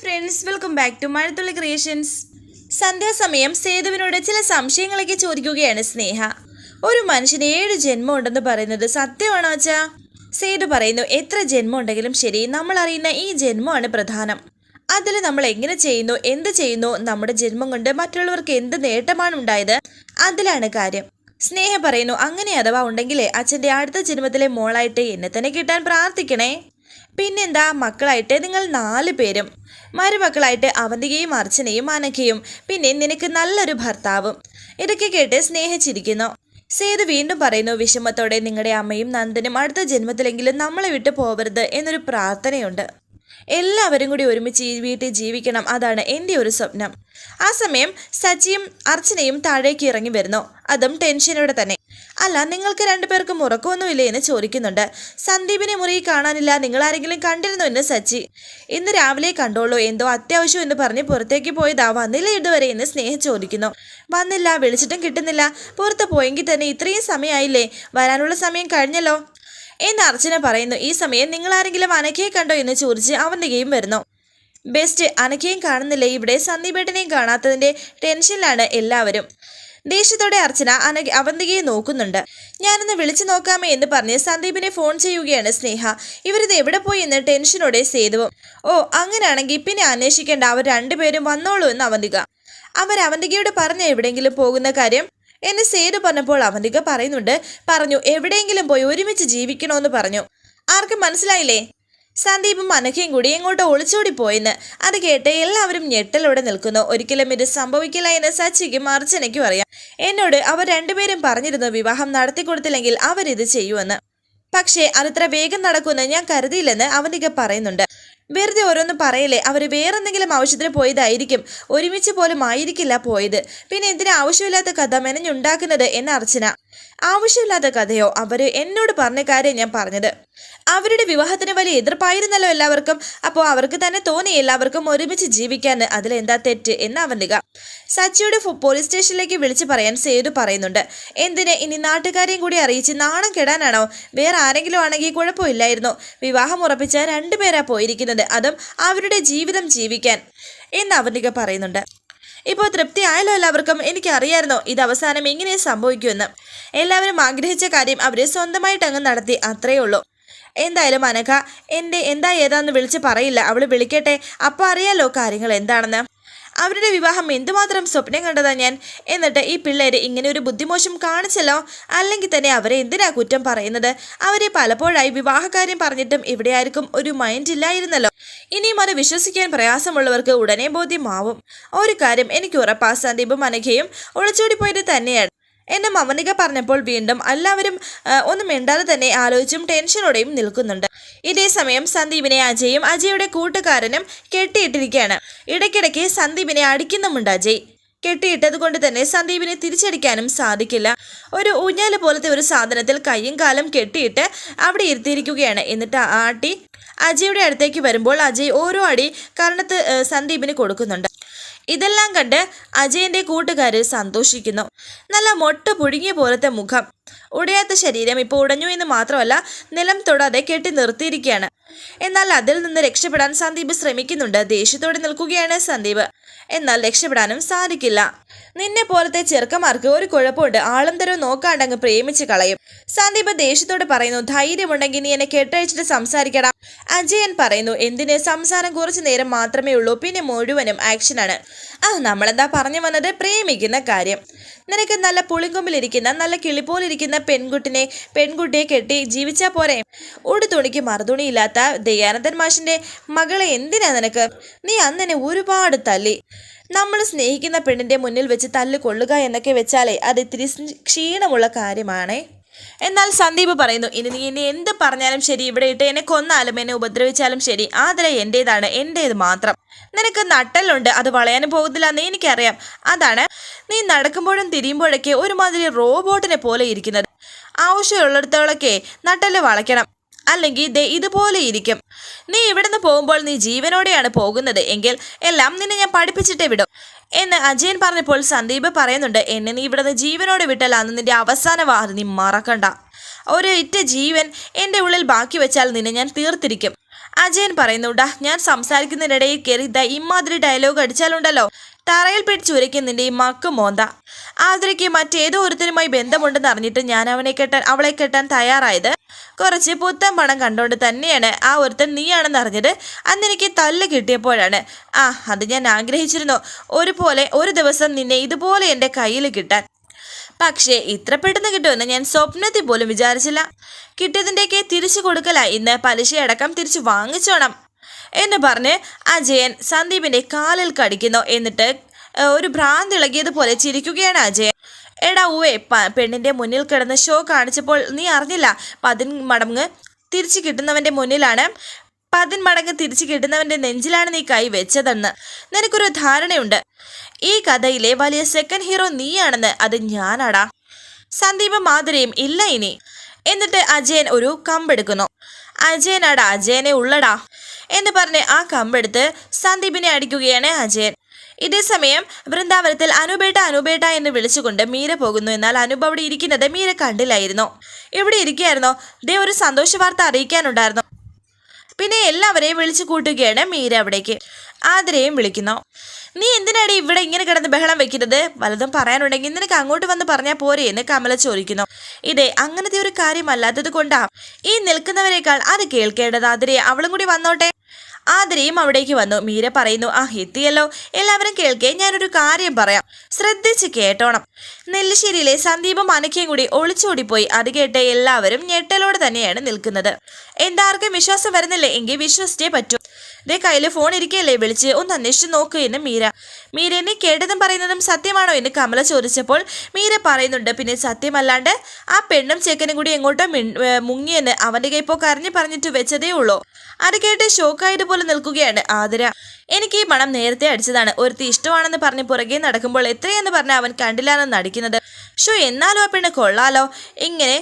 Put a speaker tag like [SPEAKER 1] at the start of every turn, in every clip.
[SPEAKER 1] Friends welcome back to Mazhathulli creations സന്ധ്യാസമയം സേതുവിനോട് ചില സംശയങ്ങളൊക്കെ ചോദിക്കുകയാണ് സ്നേഹ. ഒരു മനുഷ്യന് ഏഴ് ജന്മം ഉണ്ടെന്ന് പറയുന്നത് സത്യമാണോ അച്ഛാ? സേതു പറയുന്നു എത്ര ജന്മം ഉണ്ടെങ്കിലും ശരി നമ്മൾ അറിയുന്ന ഈ ജന്മമാണ് പ്രധാനം. അതിൽ നമ്മൾ എങ്ങനെ ചെയ്യുന്നു എന്ത് ചെയ്യുന്നു നമ്മുടെ ജന്മം കൊണ്ട് മറ്റുള്ളവർക്ക് എന്ത് നേട്ടമാണ് ഉണ്ടായത് അതിലാണ് കാര്യം. സ്നേഹ പറയുന്നു അങ്ങനെ അഥവാ ഉണ്ടെങ്കിലേ അച്ഛന്റെ അടുത്ത ജന്മത്തിലെ മോളായിട്ട് എന്നെ തന്നെ കിട്ടാൻ പ്രാർത്ഥിക്കണേ. പിന്നെന്താ മക്കളായിട്ട് നിങ്ങൾ നാല് പേരും. മരുമക്കളായിട്ട് അവന്തികയും അർച്ചനയും അനഘയും പിന്നെ നിനക്ക് നല്ലൊരു ഭർത്താവും. ഇതൊക്കെ കേട്ട് സ്നേഹിച്ചിരിക്കുന്നു. സേതു വീണ്ടും പറയുന്നു വിഷമത്തോടെ നിങ്ങളുടെ അമ്മയും നന്ദനും അടുത്ത ജന്മത്തിലെങ്കിലും നമ്മളെ വിട്ടു പോവരുത് എന്നൊരു പ്രാർത്ഥനയുണ്ട്. എല്ലാവരും കൂടി ഒരുമിച്ച് ഈ വീട്ടിൽ ജീവിക്കണം അതാണ് എന്റെ ഒരു സ്വപ്നം. ആ സമയം സച്ചിയും അർച്ചനയും താഴേക്ക് ഇറങ്ങി വരുന്നു. അതും ടെൻഷനോടെ തന്നെ. അല്ല നിങ്ങൾക്ക് രണ്ടുപേർക്കും ഉറക്കമൊന്നുമില്ലേ എന്ന് ചോദിക്കുന്നുണ്ട്. സന്ദീപിനെ മുറി കാണാനില്ല. നിങ്ങൾ ആരെങ്കിലും കണ്ടിരുന്നു എന്ന് സച്ചി. ഇന്ന് രാവിലെ കണ്ടോളൂ. എന്തോ അത്യാവശ്യം എന്ന് പറഞ്ഞ് പുറത്തേക്ക് പോയതാ. വന്നില്ല ഇതുവരെ എന്ന് സ്നേഹം ചോദിക്കുന്നു. വന്നില്ല വിളിച്ചിട്ടും കിട്ടുന്നില്ല. പുറത്ത് പോയെങ്കിൽ തന്നെ ഇത്രയും സമയമായില്ലേ? വരാനുള്ള സമയം കഴിഞ്ഞല്ലോ? എന്ന് അർച്ചന പറയുന്നു. ഈ സമയം നിങ്ങൾ ആരെങ്കിലും അനക്കയെ കണ്ടോ എന്ന് ചോദിച്ച് അവന്റെ ഗെയിം വരുന്നു. ബെസ്റ്റ് അനക്കയും കാണുന്നില്ല? ഇവിടെ സന്ദീപേട്ടനെയും കാണാത്തതിന്റെ ടെൻഷനിലാണ് എല്ലാവരും. ദേഷ്യത്തോടെ അർച്ചന അന അവന്തികയെ നോക്കുന്നുണ്ട്. ഞാനൊന്ന് വിളിച്ചു നോക്കാമേ എന്ന് പറഞ്ഞ് സന്ദീപിനെ ഫോൺ ചെയ്യുകയാണ് സ്നേഹ. ഇവരിത് എവിടെ പോയി? എന്ന് ടെൻഷനോടെ സേതുവും. ഓ അങ്ങനെയാണെങ്കിൽ പിന്നെ അന്വേഷിക്കേണ്ട. അവർ രണ്ടുപേരും വന്നോളൂ എന്ന് അവന്തിക. അവർ അവന്തികയോട് പറഞ്ഞ എവിടെയെങ്കിലും പോകുന്ന കാര്യം? എന്നെ സേതു പറഞ്ഞപ്പോൾ അവന്തിക പറയുന്നുണ്ട്. പറഞ്ഞു എവിടെയെങ്കിലും പോയി ഒരുമിച്ച് ജീവിക്കണമെന്ന് പറഞ്ഞു. ആർക്കും മനസ്സിലായില്ലേ? സന്ദീപും അനഘയും കൂടി ഒളിച്ചോടി പോയെന്ന്. അത് കേട്ട് എല്ലാവരും ഞെട്ടലോടെ നിൽക്കുന്നു. ഒരിക്കലും ഇത് സംഭവിക്കില്ല എന്ന് സച്ചിക്കും അർച്ചനയ്ക്കും അറിയാം. എന്നോട് അവർ രണ്ടുപേരും പറഞ്ഞിരുന്നു വിവാഹം നടത്തിക്കൊടുത്തില്ലെങ്കിൽ അവരിത് ചെയ്യുമെന്ന്. പക്ഷേ അതിത്ര വേഗം നടക്കുമെന്ന് ഞാൻ കരുതിയില്ലെന്ന് അവനിക പറയുന്നുണ്ട്. വെറുതെ ഓരോന്ന് പറയലേ അവർ വേറെന്തെങ്കിലും ആവശ്യത്തിന് പോയതായിരിക്കും. ഒരുമിച്ച് പോലും ആയിരിക്കില്ല പോയത്. പിന്നെ എന്തിനാ ആവശ്യമില്ലാത്ത കഥ മെനഞ്ഞുണ്ടാക്കുന്നത് എന്ന് അർച്ചന. ആവശ്യമില്ലാത്ത കഥയോ അവർ എന്നോട് പറഞ്ഞ കാര്യം ഞാൻ പറഞ്ഞത്. അവരുടെ വിവാഹത്തിന് വലിയ എതിർപ്പായിരുന്നല്ലോ എല്ലാവർക്കും. അപ്പോൾ അവർക്ക് തന്നെ തോന്നി എല്ലാവർക്കും ഒരുമിച്ച് ജീവിക്കാൻ അതിലെന്താ തെറ്റ് എന്ന് അവന്തിക. സച്ചിയുടെ പോലീസ് സ്റ്റേഷനിലേക്ക് വിളിച്ചു പറയാൻ സേതു പറയുന്നുണ്ട്. എന്തിന് ഇനി നാട്ടുകാരെയും കൂടി അറിയിച്ച് നാണം കെടാനാണോ? വേറെ ആരെങ്കിലും ആണെങ്കിൽ കുഴപ്പമില്ലായിരുന്നു. വിവാഹം ഉറപ്പിച്ച രണ്ടുപേരാ പോയിരിക്കുന്നത്. അതും അവരുടെ ജീവിതം ജീവിക്കാൻ. എന്ന് അവന്തിക പറയുന്നുണ്ട്. ഇപ്പോൾ തൃപ്തിയായല്ലോ എല്ലാവർക്കും. എനിക്കറിയായിരുന്നോ ഇത് അവസാനം ഇങ്ങനെ സംഭവിക്കുമെന്ന്. എല്ലാവരും ആഗ്രഹിച്ച കാര്യം അവർ സ്വന്തമായിട്ട് അങ്ങ് നടത്തി അത്രയേ ഉള്ളൂ. എന്തായാലും അനഘ എന്റെ എന്താ ഏതാന്ന് വിളിച്ച് പറയില്ല. അവൾ വിളിക്കട്ടെ. അപ്പോൾ അറിയാലോ കാര്യങ്ങൾ എന്താണെന്ന് അവരുടെ വിവാഹം എന്തുമാത്രം സ്വപ്നം കണ്ടതാ ഞാൻ? എന്നിട്ട് ഈ പിള്ളേര് ഇങ്ങനെ ഒരു ബുദ്ധിമോശം കാണിച്ചല്ലോ? അല്ലെങ്കിൽ തന്നെ അവരെ എന്തിനാ കുറ്റം പറയുന്നത്? അവരെ പലപ്പോഴായി വിവാഹകാര്യം പറഞ്ഞിട്ടും ഇവിടെ ആർക്കും ഒരു മൈൻഡ് ഇല്ലായിരുന്നല്ലോ. ഇനിയും അത് വിശ്വസിക്കാൻ പ്രയാസമുള്ളവർക്ക് ഉടനെ ബോധ്യമാവും. ഒരു കാര്യം എനിക്ക് ഉറപ്പാ സന്ദീപും അനഘയും ഒളിച്ചോടിപ്പോയത് തന്നെയാണ്. എന്നെ മമനിക പറഞ്ഞപ്പോൾ വീണ്ടും എല്ലാവരും ഒന്ന് മിണ്ടാതെ തന്നെ ആലോചിച്ചും ടെൻഷനോടെയും നിൽക്കുന്നുണ്ട്. ഇതേ സമയം സന്ദീപിനെ അജയും അജയുടെ കൂട്ടുകാരനും കെട്ടിയിട്ടിരിക്കുകയാണ്. ഇടയ്ക്കിടയ്ക്ക് സന്ദീപിനെ അടിക്കുന്നുമുണ്ട് അജയ്. കെട്ടിയിട്ടത് കൊണ്ട് തന്നെ സന്ദീപിനെ തിരിച്ചടിക്കാനും സാധിക്കില്ല. ഒരു ഊഞ്ഞാൽ പോലത്തെ ഒരു സാധനത്തിൽ കയ്യും കാലും കെട്ടിയിട്ട് അവിടെ ഇരുത്തിയിരിക്കുകയാണ്. എന്നിട്ട് ആട്ടി അജയുടെ അടുത്തേക്ക് വരുമ്പോൾ അജയ് ഓരോ അടി കർണത്ത് ഏ, സന്ദീപിന് കൊടുക്കുന്നുണ്ട്. ഇതെല്ലാം കണ്ട് അജയന്റെ കൂട്ടുകാര് സന്തോഷിക്കുന്നു. നല്ല മൊട്ട പുഴുങ്ങിയ പോലത്തെ മുഖം. ഉടയാത്ത ശരീരം ഇപ്പോൾ ഉടഞ്ഞു എന്ന് മാത്രമല്ല നിലം തൊടാതെ കെട്ടി നിർത്തിയിരിക്കുകയാണ്. എന്നാൽ അതിൽ നിന്ന് രക്ഷപ്പെടാൻ സന്ദീപ് ശ്രമിക്കുന്നുണ്ട്. ദേഷ്യത്തോടെ നിൽക്കുകയാണ് സന്ദീപ്. എന്നാൽ രക്ഷപ്പെടാനും സാധിക്കില്ല. നിന്നെ പോലത്തെ ചെറുക്കന്മാർക്ക് ഒരു കുഴപ്പമുണ്ട്. ആളും തരവും നോക്കാണ്ടങ്ങ് പ്രേമിച്ച് കളയും. സന്ദീപ് ദേഷ്യത്തോട് പറയുന്നു ധൈര്യമുണ്ടെങ്കിൽ നീ എന്നെ കെട്ടഴിച്ചിട്ട് സംസാരിക്കടാ. അജയൻ പറയുന്നു എന്തിന്? സംസാരം കുറച്ചു നേരം മാത്രമേ ഉള്ളൂ പിന്നെ മുഴുവനും ആക്ഷനാണ്. ആ നമ്മളെന്താ പറഞ്ഞു വന്നത്? പ്രേമിക്കുന്ന കാര്യം. നിനക്ക് നല്ല പുളിങ്കൊമ്പിലിരിക്കുന്ന നല്ല കിളിപ്പോലിരിക്കുന്ന പെൺകുട്ടിനെ പെൺകുട്ടിയെ കെട്ടി ജീവിച്ചാൽ പോരെ? ഉടുതുണിക്ക് മറുതുണിയില്ലാത്ത ദയാനന്ദൻ മാഷിന്റെ മകളെ എന്തിനാ നിനക്ക്? നീ അന്നെ ഒരുപാട് തല്ലി. നമ്മൾ സ്നേഹിക്കുന്ന പെണ്ണിന്റെ മുന്നിൽ വെച്ച് തല്ല് കൊള്ളുക എന്നൊക്കെ വെച്ചാലേ അത് ഇത്തിരി ക്ഷീണമുള്ള കാര്യമാണേ. എന്നാൽ സന്ദീപ് പറയുന്നു ഇനി നീ എന്നെ എന്ത് പറഞ്ഞാലും ശരി ഇവിടെ ഇട്ട് എന്നെ കൊന്നാലും എന്നെ ഉപദ്രവിച്ചാലും ശരി ആദര എന്റേതാണ് എന്റേത് മാത്രം. നിനക്ക് നട്ടലുണ്ട് അത് വളയാനും പോകുന്നില്ല എന്ന് എനിക്കറിയാം. അതാണ് നീ നടക്കുമ്പോഴും തിരിയുമ്പോഴൊക്കെ ഒരുമാതിരി റോബോട്ടിനെ പോലെ ഇരിക്കുന്നത്. ആവശ്യമുള്ളിടത്തോളൊക്കെ നട്ടൽ വളയ്ക്കണം. അല്ലെങ്കിൽ ദേ ഇതുപോലെ ഇരിക്കും. നീ ഇവിടുന്ന് പോകുമ്പോൾ നീ ജീവനോടെയാണ് പോകുന്നത് എങ്കിൽ എല്ലാം നിന്നെ ഞാൻ പഠിപ്പിച്ചിട്ടേ വിടും. എന്ന് അജയൻ പറഞ്ഞപ്പോൾ സന്ദീപ് പറയുന്നുണ്ട് എന്നെ നീ ഇവിടുന്ന് ജീവനോടെ വിട്ടാൽ അന്ന് നിന്റെ അവസാന വാഹനം നീ മറക്കണ്ട. ഒരു ഇറ്റ ജീവൻ എന്റെ ഉള്ളിൽ ബാക്കി വെച്ചാൽ നിന്നെ ഞാൻ തീർത്തിരിക്കും. അജയൻ പറയുന്നുണ്ടാ ഞാൻ സംസാരിക്കുന്നതിനിടയിൽ കയറി ദാ ഇമാതിരി ഡയലോഗ് അടിച്ചാലുണ്ടല്ലോ. തറയിൽ പിടിച്ചുരയ്ക്കും നിന്റെ ഈ മക്ക് മോന്ത. ആതിരയ്ക്ക് മറ്റേതോ ഒരുത്തനുമായി ബന്ധമുണ്ടെന്ന് അറിഞ്ഞിട്ട് ഞാൻ അവനെ കെട്ടാൻ അവളെ കെട്ടാൻ തയ്യാറായത്. കുറച്ച് പുത്തൻ പണം കണ്ടുകൊണ്ട് തന്നെയാണ് ആ ഒരുത്തൻ നീയാണെന്ന് അറിഞ്ഞത്. അന്ന് എനിക്ക് തല്ല് കിട്ടിയപ്പോഴാണ്. ആ അത് ഞാൻ ആഗ്രഹിച്ചിരുന്നു. ഒരുപോലെ ഒരു ദിവസം നിന്നെ ഇതുപോലെ എന്റെ കയ്യിൽ കിട്ടാൻ. പക്ഷേ ഇത്ര പെട്ടെന്ന് കിട്ടുമെന്ന് ഞാൻ സ്വപ്നത്തിൽ പോലും വിചാരിച്ചില്ല. കിട്ടിയതിന്റെയൊക്കെ തിരിച്ചു കൊടുക്കല ഇന്ന് പലിശയടക്കം തിരിച്ചു വാങ്ങിച്ചോണം. എന്ന് പറഞ്ഞ് അജയൻ സന്ദീപിന്റെ കാലിൽ കടിക്കുന്നു. എന്നിട്ട് ഒരു ഭ്രാന്തിളകിയതുപോലെ ചിരിക്കുകയാണ് അജയൻ. എടാ ഉവേ പെണ്ണിന്റെ മുന്നിൽ കിടന്ന് ഷോ കാണിച്ചപ്പോൾ നീ അറിഞ്ഞില്ല പതിൻ മടങ്ങ് തിരിച്ചു കിട്ടുന്നവന്റെ മുന്നിലാണ്. പതിൻ മടങ്ങ് തിരിച്ചു കിട്ടുന്നവന്റെ നെഞ്ചിലാണ് നീ കൈ വെച്ചതെന്ന് നിനക്കൊരു ധാരണയുണ്ട്. ഈ കഥയിലെ വലിയ സെക്കൻഡ് ഹീറോ നീയാണെന്ന് അത് ഞാനാടാ. സന്ദീപ് മാധുരയും ഇല്ല ഇനി. എന്നിട്ട് അജയൻ ഒരു കമ്പെടുക്കുന്നു. അജയനാടാ അജയനെ ഉള്ളടാ. എന്ന് പറഞ്ഞ് ആ കമ്പെടുത്ത് സന്ദീപിനെ അടിക്കുകയാണ് അജയൻ. ഇതേസമയം വൃന്ദാവനത്തിൽ അനുബേട്ട അനുബേട്ട എന്ന് വിളിച്ചുകൊണ്ട് മീര പോകുന്നു. എന്നാൽ അനുപ അവിടെ ഇരിക്കുന്നത് മീര കണ്ടില്ലായിരുന്നു. ഇവിടെ ഇരിക്കുകയായിരുന്നോ? ദേ ഒരു സന്തോഷ വാർത്ത അറിയിക്കാനുണ്ടായിരുന്നു. പിന്നെ എല്ലാവരെയും വിളിച്ചു കൂട്ടുകയാണ് മീര അവിടേക്ക്. ആതിരയും വിളിക്കുന്നു. നീ എന്തിനാടി ഇവിടെ ഇങ്ങനെ കിടന്ന് ബഹളം വെക്കുന്നത്? വലതും പറയാനുണ്ടെങ്കിൽ നിനക്ക് അങ്ങോട്ട് വന്ന് പറഞ്ഞാൽ പോരെ എന്ന് കമല ചോദിക്കുന്നു. ഇതേ അങ്ങനത്തെ ഒരു കാര്യമല്ലാത്തത് കൊണ്ടാ. ഈ നിൽക്കുന്നവരെക്കാൾ അത് കേൾക്കേണ്ടത് അതിരെ അവളും കൂടി വന്നോട്ടെ. ആതിരയും അവിടേക്ക് വന്നു. മീര പറയുന്നു ആ എത്തിയല്ലോ. എല്ലാവരും കേൾക്കേ ഞാനൊരു കാര്യം പറയാം. ശ്രദ്ധിച്ച് കേട്ടോണം. നെല്ലിശ്ശേരിയിലെ സന്ദീപും അനക്കയും കൂടി ഒളിച്ചോടിപ്പോയി. അത് കേട്ട് എല്ലാവരും ഞെട്ടലോടെ തന്നെയാണ് നിൽക്കുന്നത്. എന്താർക്കും വിശ്വാസം വരുന്നില്ലേ? എങ്കിൽ വിശ്വസിച്ചേ പറ്റൂ. ദേ കയ്യിൽ ഫോൺ ഇരിക്കുകയല്ലേ വിളിച്ച് ഒന്ന് അന്വേഷിച്ച് നോക്കൂ എന്ന് മീര. മീര എന്നെ കേട്ടതും പറയുന്നതും സത്യമാണോ എന്ന് കമല ചോദിച്ചപ്പോൾ മീര പറയുന്നുണ്ട്. പിന്നെ സത്യമല്ലാണ്ട് ആ പെണ്ണും ചെക്കനും കൂടി എങ്ങോട്ടോ മുങ്ങിയെന്ന് അവന്റെ കൈപ്പോ കരഞ്ഞു പറഞ്ഞിട്ട് വെച്ചതേ ഉള്ളൂ. അത് കേട്ട് ഷോക്കായതുപോലെ നിൽക്കുകയാണ് ആതിര. എനിക്ക് ഈ മണം നേരത്തെ അടിച്ചതാണ്. ഒരുത്തി ഇഷ്ടമാണെന്ന് പറഞ്ഞ് പുറകെ നടക്കുമ്പോൾ എത്രയെന്ന് പറഞ്ഞ അവൻ കണ്ടില്ലാന്ന് നടിക്കുന്നത്. ഷോ എന്നാലും ആ പെണ്ണ് കൊള്ളാലോ? ഇങ്ങനെ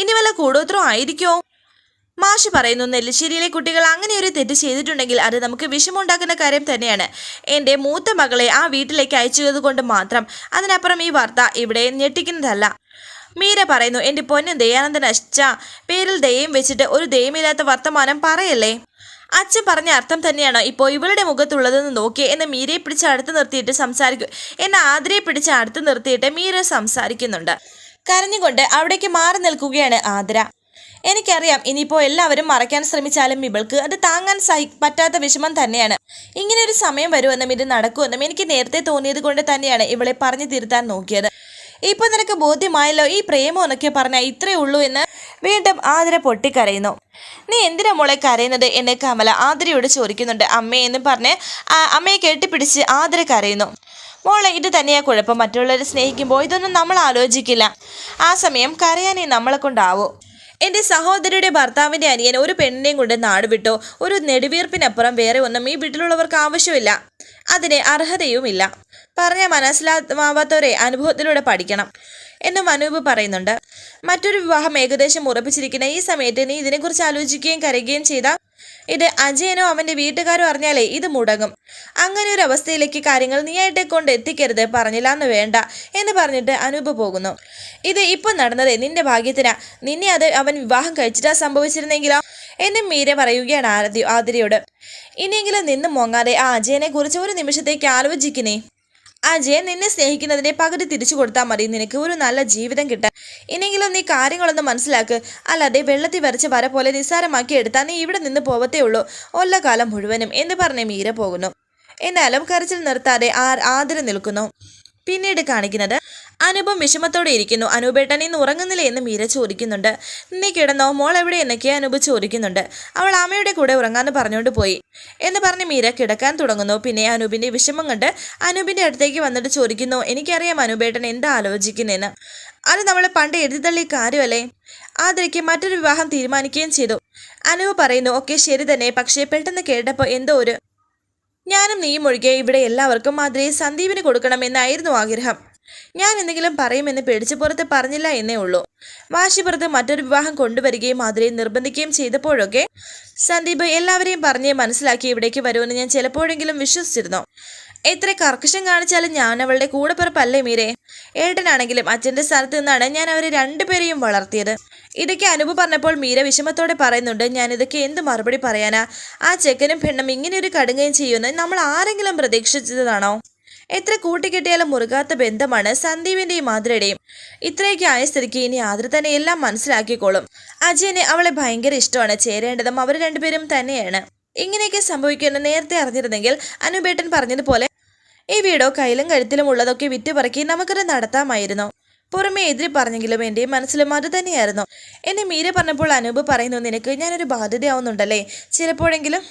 [SPEAKER 1] ഇനി വല്ല കൂടോത്രം ആയിരിക്കോ? മാഷ് പറയുന്നു നെല്ലിശ്ശേരിയിലെ കുട്ടികൾ അങ്ങനെ ഒരു തെറ്റ് ചെയ്തിട്ടുണ്ടെങ്കിൽ അത് നമുക്ക് വിഷമമുണ്ടാക്കുന്ന കാര്യം തന്നെയാണ്. എന്റെ മൂത്ത മകളെ ആ വീട്ടിലേക്ക് അയച്ചത് കൊണ്ട് മാത്രം അതിനപ്പുറം ഈ വാർത്ത ഇവിടെ ഞെട്ടിക്കുന്നതല്ല. മീര പറയുന്നു എന്റെ പൊന്നും ദയാനന്ദൻ അച്ഛ പേരിൽ ദയം വെച്ചിട്ട് ഒരു ദയമില്ലാത്ത വർത്തമാനം പറയല്ലേ? അച്ഛൻ പറഞ്ഞ അർത്ഥം തന്നെയാണോ ഇപ്പോൾ ഇവളുടെ മുഖത്തുള്ളതെന്ന് നോക്കി എന്നെ മീരയെ പിടിച്ച് അടുത്ത് നിർത്തിയിട്ട് സംസാരിക്കും എന്നെ ആതിരയെ പിടിച്ച് അടുത്ത് നിർത്തിയിട്ട് മീര സംസാരിക്കുന്നുണ്ട്. കരഞ്ഞുകൊണ്ട് അവിടേക്ക് മാറി നിൽക്കുകയാണ് ആതിര. എനിക്കറിയാം ഇനിയിപ്പോൾ എല്ലാവരും മറയ്ക്കാൻ ശ്രമിച്ചാലും ഇവൾക്ക് അത് താങ്ങാൻ സഹി പറ്റാത്ത വിഷമം തന്നെയാണ്. ഇങ്ങനെ ഒരു സമയം വരുമെന്നും ഇത് നടക്കുമെന്നും എനിക്ക് നേരത്തെ തോന്നിയത് കൊണ്ട് തന്നെയാണ് ഇവളെ പറഞ്ഞു തിരുത്താൻ നോക്കിയത്. ഇപ്പൊ നിനക്ക് ബോധ്യമായല്ലോ ഈ പ്രേമം എന്നൊക്കെ പറഞ്ഞാൽ ഇത്രേ ഉള്ളൂ എന്ന് വീണ്ടും ആതിര പൊട്ടിക്കരയുന്നു. നീ എന്തിനാ മോളെ കരയുന്നത്? എന്നെ കമല ആതിരയോട് ചോദിക്കുന്നുണ്ട്. അമ്മേ എന്ന് പറഞ്ഞ് അമ്മയെ കെട്ടിപ്പിടിച്ച് ആതിര കരയുന്നു. മോളെ ഇത് തന്നെയാ കുഴപ്പം. മറ്റുള്ളവരെ സ്നേഹിക്കുമ്പോൾ ഇതൊന്നും നമ്മൾ ആലോചിക്കില്ല. ആ സമയം കരയാനേ നമ്മളെ കൊണ്ടാവൂ. എന്റെ സഹോദരിയുടെ ഭർത്താവിന്റെ അനിയൻ ഒരു പെണ്ണിനെയും കൊണ്ട് നാട് വിട്ടോ. ഒരു നെടുവീർപ്പിനപ്പുറം വേറെ ഒന്നും ഈ വീട്ടിലുള്ളവർക്ക് ആവശ്യമില്ല. അതിന് അർഹതയുമില്ല. പറഞ്ഞ മനസ്സിലാവാത്തവരെ അനുഭവത്തിലൂടെ പഠിക്കണം. എന്നും അനൂപ് പറയുന്നുണ്ട്. മറ്റൊരു വിവാഹം ഏകദേശം ഉറപ്പിച്ചിരിക്കുന്ന ഈ സമയത്ത് നീ ഇതിനെക്കുറിച്ച് ആലോചിക്കുകയും കരയുകയും ചെയ്ത ഇത് അജയനോ അവന്റെ വീട്ടുകാരോ അറിഞ്ഞാലേ ഇത് മുടങ്ങും. അങ്ങനെ ഒരു അവസ്ഥയിലേക്ക് കാര്യങ്ങൾ നീയായിട്ട് കൊണ്ട് എത്തിക്കരുത് പറഞ്ഞില്ല എന്ന് വേണ്ട എന്ന് പറഞ്ഞിട്ട് അനൂപ് പോകുന്നു. ഇത് ഇപ്പൊ നടന്നത് നിന്റെ ഭാഗ്യത്തിനാ. നിന്നെ അത് അവൻ വിവാഹം കഴിച്ചിട്ടാ സംഭവിച്ചിരുന്നെങ്കിലോ എന്നും മീര പറയുകയാണ് ആരതി ആതിരയോട്. ഇനിയെങ്കിലും നിന്നും മോങ്ങാതെ ആ അജയനെ കുറിച്ച് ഒരു നിമിഷത്തേക്ക് ആലോചിക്കുന്നേ അജയൻ നിന്നെ സ്നേഹിക്കുന്നതിനെ പകുതി തിരിച്ചു കൊടുത്താൽ മതി. നിനക്ക് ഒരു നല്ല ജീവിതം കിട്ടാൻ. ഇനിയെങ്കിലും നീ കാര്യങ്ങളൊന്നും മനസ്സിലാക്ക്. അല്ലാതെ വെള്ളത്തിൽ വരച്ച വര പോലെ നിസ്സാരമാക്കി എടുത്താൽ നീ ഇവിടെ നിന്ന് പോവത്തേ ഉള്ളൂ. ഒല്ല കാലം മുഴുവനും എന്ന് പറഞ്ഞ് മീര പോകുന്നു. എന്നാലും കരച്ചിൽ നിർത്താതെ ആർ ആദരം നിൽക്കുന്നു. പിന്നീട് കാണിക്കുന്നത് അനുപം വിഷമത്തോടെ ഇരിക്കുന്നു. അനൂപേട്ടൻ ഇന്ന് ഉറങ്ങുന്നില്ലേ എന്ന് മീര ചോദിക്കുന്നുണ്ട്. നീ കിടന്നോ? മോൾ എവിടെ? എന്നൊക്കെ അനൂപ് ചോദിക്കുന്നുണ്ട്. അവൾ അമ്മയുടെ കൂടെ ഉറങ്ങാന്ന് പറഞ്ഞുകൊണ്ട് പോയി. എന്ന് പറഞ്ഞ് മീര കിടക്കാൻ തുടങ്ങുന്നു. പിന്നെ അനൂപിന്റെ വിഷമം കണ്ട് അനൂപിന്റെ അടുത്തേക്ക് വന്നിട്ട് ചോദിക്കുന്നു എനിക്കറിയാം അനൂപേട്ടൻ എന്താ ആലോചിക്കുന്നതെന്ന് അത് നമ്മൾ പണ്ട് എഴുതി തള്ളിയ കാര്യമല്ലേ? ആതിരയ്ക്ക് മറ്റൊരു വിവാഹം തീരുമാനിക്കുകയും ചെയ്തു. അനൂപ് പറയുന്നു ഓക്കെ ശരി തന്നെ. പക്ഷേ പെട്ടെന്ന് കേട്ടപ്പോൾ എന്തോ ഒരു ഞാനും നീയും ഒഴികെ ഇവിടെ എല്ലാവർക്കും മാതിരി സന്ദീപിന് കൊടുക്കണമെന്നായിരുന്നു ആഗ്രഹം. ഞാൻ എന്തെങ്കിലും പറയുമെന്ന് പേടിച്ച് പുറത്ത് പറഞ്ഞില്ല എന്നേ ഉള്ളൂ. വാശിപ്പുറത്ത് മറ്റൊരു വിവാഹം കൊണ്ടുവരികയും മാധുരയെ നിർബന്ധിക്കുകയും ചെയ്തപ്പോഴൊക്കെ സന്ദീപ് എല്ലാവരെയും പറഞ്ഞ് മനസ്സിലാക്കി ഇവിടേക്ക് വരുമെന്ന് ഞാൻ ചിലപ്പോഴെങ്കിലും വിശ്വസിച്ചിരുന്നു. എത്ര കർക്കശം കാണിച്ചാലും ഞാൻ അവളുടെ കൂടെപ്പിറപ്പല്ലേ മീരെ? ഏട്ടനാണെങ്കിലും അച്ഛന്റെ സ്ഥലത്ത് നിന്നാണ് ഞാൻ അവരെ രണ്ടുപേരെയും വളർത്തിയത്. ഇതൊക്കെ അനുഭവ പറഞ്ഞപ്പോൾ മീര വിഷമത്തോടെ പറയുന്നുണ്ട് ഞാൻ ഇതൊക്കെ എന്ത് മറുപടി പറയാനാ? ആ ചെക്കനും പെണ്ണും ഇങ്ങനെ ഒരു കടുങ്ങയും ചെയ്യുമെന്ന് നമ്മൾ ആരെങ്കിലും പ്രതീക്ഷിച്ചതാണോ? എത്ര കൂട്ടിക്കെട്ടിയാലും മുറുകാത്ത ബന്ധമാണ് സന്ദീപിന്റെയും മാധുരയുടെയും ഇത്രയൊക്കെ ആയ സ്ഥിതിക്ക് ഇനി ആതിര തന്നെ എല്ലാം മനസ്സിലാക്കിക്കോളും. അജയന് അവളെ ഭയങ്കര ഇഷ്ടമാണ്. ചേരേണ്ടതും അവർ രണ്ടുപേരും തന്നെയാണ്. ഇങ്ങനെയൊക്കെ സംഭവിക്കുമെന്ന് നേരത്തെ അറിഞ്ഞിരുന്നെങ്കിൽ അനുബേട്ടൻ പറഞ്ഞതുപോലെ ഈ വീടോ കയ്യിലും കഴുത്തിലും ഉള്ളതൊക്കെ വിറ്റുപറക്കി നമുക്കത് നടത്താമായിരുന്നു. പുറമേ എതിരി പറഞ്ഞെങ്കിലും എന്റെ മനസ്സിലും അത് തന്നെയായിരുന്നു. എന്നെ മീര പറഞ്ഞപ്പോൾ അനൂപ് പറയുന്നു നിനക്ക് ഞാനൊരു ബാധ്യതയാവുന്നുണ്ടല്ലേ? ചിലപ്പോഴെങ്കിലും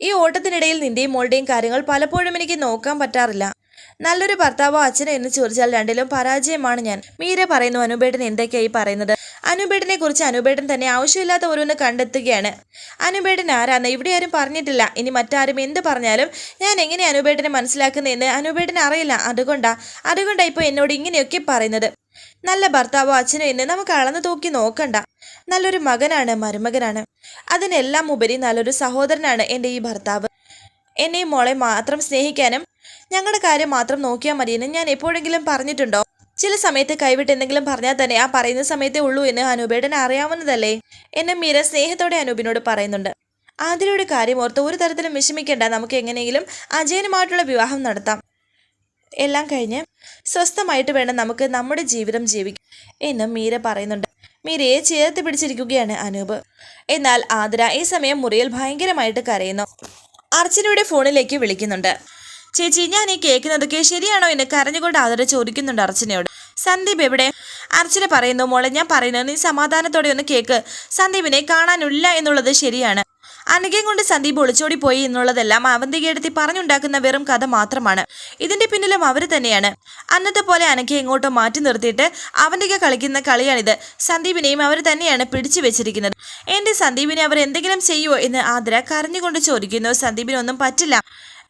[SPEAKER 1] ഈ ഓട്ടത്തിനിടയിൽ നിന്റെയും മോളുടെയും കാര്യങ്ങൾ പലപ്പോഴും എനിക്ക് നോക്കാൻ പറ്റാറില്ല. നല്ലൊരു ഭർത്താവോ അച്ഛനോ എന്ന് ചോദിച്ചാൽ രണ്ടിലും പരാജയമാണ് ഞാൻ. മീര പറയുന്നു അനുബേട്ടൻ എന്തൊക്കെയായി പറയുന്നത്? അനുബേട്ടനെ കുറിച്ച് അനുബേട്ടൻ തന്നെ ആവശ്യമില്ലാത്ത ഓരോന്ന് കണ്ടെത്തുകയാണ്. അനുബേട്ടൻ ആരാന്ന് ഇവിടെ ആരും പറഞ്ഞിട്ടില്ല. ഇനി മറ്റാരും എന്ത് പറഞ്ഞാലും ഞാൻ എങ്ങനെ അനുബേട്ടനെ മനസ്സിലാക്കുന്നതെന്ന് അനുബേട്ടന് അറിയില്ല. അതുകൊണ്ടാ അതുകൊണ്ടാ ഇപ്പോൾ എന്നോട് ഇങ്ങനെയൊക്കെ പറയുന്നത്. നല്ല ഭർത്താവോ അച്ഛനോ എന്ന് നമുക്ക് അളന്നു തൂക്കി നോക്കണ്ട. നല്ലൊരു മകനാണ് മരുമകനാണ്. അതിനെല്ലാം ഉപരി നല്ലൊരു സഹോദരനാണ് എന്റെ ഈ ഭർത്താവ്. എന്നെയും മോളെ മാത്രം സ്നേഹിക്കാനും ഞങ്ങളുടെ കാര്യം മാത്രം നോക്കിയാൽ മതിയെന്ന് ഞാൻ എപ്പോഴെങ്കിലും പറഞ്ഞിട്ടുണ്ടോ? ചില സമയത്ത് കൈവിട്ട് എന്തെങ്കിലും പറഞ്ഞാൽ തന്നെ ആ പറയുന്ന സമയത്തേ ഉള്ളൂ എന്ന് അനൂപേടൻ അറിയാവുന്നതല്ലേ? എന്നെ മീര സ്നേഹത്തോടെ അനൂപിനോട് പറയുന്നുണ്ട്. ആതിരയുടെ കാര്യം ഓർത്ത് ഒരു തരത്തിലും വിഷമിക്കേണ്ട. നമുക്ക് എങ്ങനെയെങ്കിലും അജയനുമായിട്ടുള്ള വിവാഹം നടത്താം. എല്ലാം കഴിഞ്ഞ് സ്വസ്ഥമായിട്ട് വേണം നമുക്ക് നമ്മുടെ ജീവിതം ജീവിക്കാം എന്നും മീര പറയുന്നുണ്ട്. മീരയെ ചേർത്ത് പിടിച്ചിരിക്കുകയാണ് അനൂപ്. എന്നാൽ ആതിര ഈ സമയം മുറിയിൽ ഭയങ്കരമായിട്ട് കരയുന്നു. അർച്ചനയുടെ ഫോണിലേക്ക് വിളിക്കുന്നുണ്ട്. ചേച്ചി ഞാൻ ഈ കേൾക്കുന്നതൊക്കെ ശരിയാണോ എന്ന് കരഞ്ഞുകൊണ്ട് ആദര ചോദിക്കുന്നുണ്ട് അർച്ചനയോട്. സന്ദീപ് എവിടെ? അർച്ചന പറയുന്നു മോളെ ഞാൻ പറയുന്നത് നീ സമാധാനത്തോടെ ഒന്ന് കേക്ക്. സന്ദീപിനെ കാണാനില്ല എന്നുള്ളത് ശരിയാണ്. അനഘയും കൊണ്ട് സന്ദീപ് ഒളിച്ചോടി പോയി എന്നുള്ളതെല്ലാം അവന്തികയെടുത്തി പറഞ്ഞുണ്ടാക്കുന്ന വെറും കഥ മാത്രമാണ്. ഇതിന്റെ പിന്നിലും അവർ തന്നെയാണ്. അന്നത്തെ പോലെ അനഘയെ ഇങ്ങോട്ട് മാറ്റി നിർത്തിയിട്ട് അവന്തിക കളിക്കുന്ന കളിയാണിത്. സന്ദീപിനെയും അവർ തന്നെയാണ് പിടിച്ചു വെച്ചിരിക്കുന്നത്. എന്റെ സന്ദീപിനെ അവർ എന്തെങ്കിലും ചെയ്യുമോ എന്ന് ആതിര കരഞ്ഞുകൊണ്ട് ചോദിക്കുന്നു. സന്ദീപിനൊന്നും പറ്റില്ല.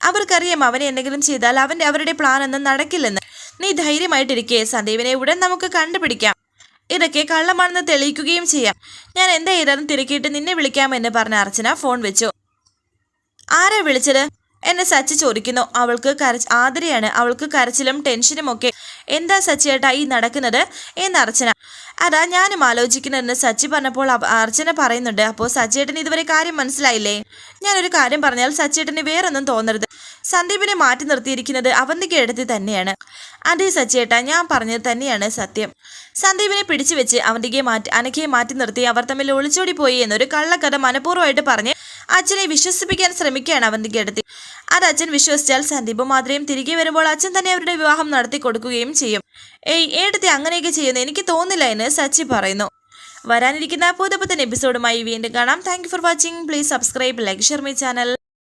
[SPEAKER 1] അവർക്കറിയാം അവനെ എന്തെങ്കിലും ചെയ്താൽ അവന്റെ അവരുടെ പ്ലാൻ ഒന്നും നടക്കില്ലെന്ന്. നീ ധൈര്യമായിട്ടിരിക്കേ സന്ദീപിനെ ഉടൻ നമുക്ക് കണ്ടുപിടിക്കാം. ഇതൊക്കെ കള്ളമാണെന്ന് തെളിയിക്കുകയും ചെയ്യാം. ഞാൻ എന്താ ചെയ്താലും തിരക്കിയിട്ട് നിന്നെ വിളിക്കാമെന്ന് പറഞ്ഞ അർച്ചന ഫോൺ വെച്ചു. ആരാ വിളിച്ചത്? എന്നെ സച്ചി ചോദിക്കുന്നു. അവൾക്ക് കര ആതിരയാണ്. അവൾക്ക് കരച്ചിലും ടെൻഷനും ഒക്കെ. എന്താ സച്ചിയേട്ടാ ഈ നടക്കുന്നത്? എന്ന് അർച്ചന. അതാ ഞാനും ആലോചിക്കുന്നതെന്ന് സച്ചി പറഞ്ഞപ്പോൾ അർച്ചന പറയുന്നുണ്ട്. അപ്പോൾ സച്ചിയേട്ടന് ഇതുവരെ കാര്യം മനസ്സിലായില്ലേ? ഞാനൊരു കാര്യം പറഞ്ഞാൽ സച്ചിയേട്ടന് വേറൊന്നും തോന്നരുത്. സന്ദീപിനെ മാറ്റി നിർത്തിയിരിക്കുന്നത് അവന്തിക്ക് എടുത്ത് തന്നെയാണ്. അതേ സച്ചിയേട്ടാ ഞാൻ പറഞ്ഞത് തന്നെയാണ് സത്യം. സന്ദീപിനെ പിടിച്ചു വെച്ച് അവന്തികയെ മാറ്റി അനഘയെ മാറ്റി നിർത്തി അവർ തമ്മിൽ ഒളിച്ചോടി പോയി എന്നൊരു കള്ളക്കഥ മനഃപൂർവമായിട്ട് പറഞ്ഞ് അച്ഛനെ വിശ്വസിപ്പിക്കാൻ ശ്രമിക്കുകയാണ് അവൻ എടുത്തി അത് അച്ഛൻ വിശ്വസിച്ചാൽ സന്ദീപും മാത്രയും തിരികെ വരുമ്പോൾ അച്ഛൻ തന്നെ അവരുടെ വിവാഹം നടത്തി കൊടുക്കുകയും ചെയ്യും. ഏയ് ഏടത്തെ അങ്ങനെയൊക്കെ ചെയ്യുന്നു. എനിക്ക് തോന്നില്ല എന്ന് സച്ചി പറയുന്നു. വരാനിരിക്കുന്ന പുതുപുത്തൻ എപ്പിസോഡുമായി വീണ്ടും കാണാം. Thank for watching please subscribe like share my channel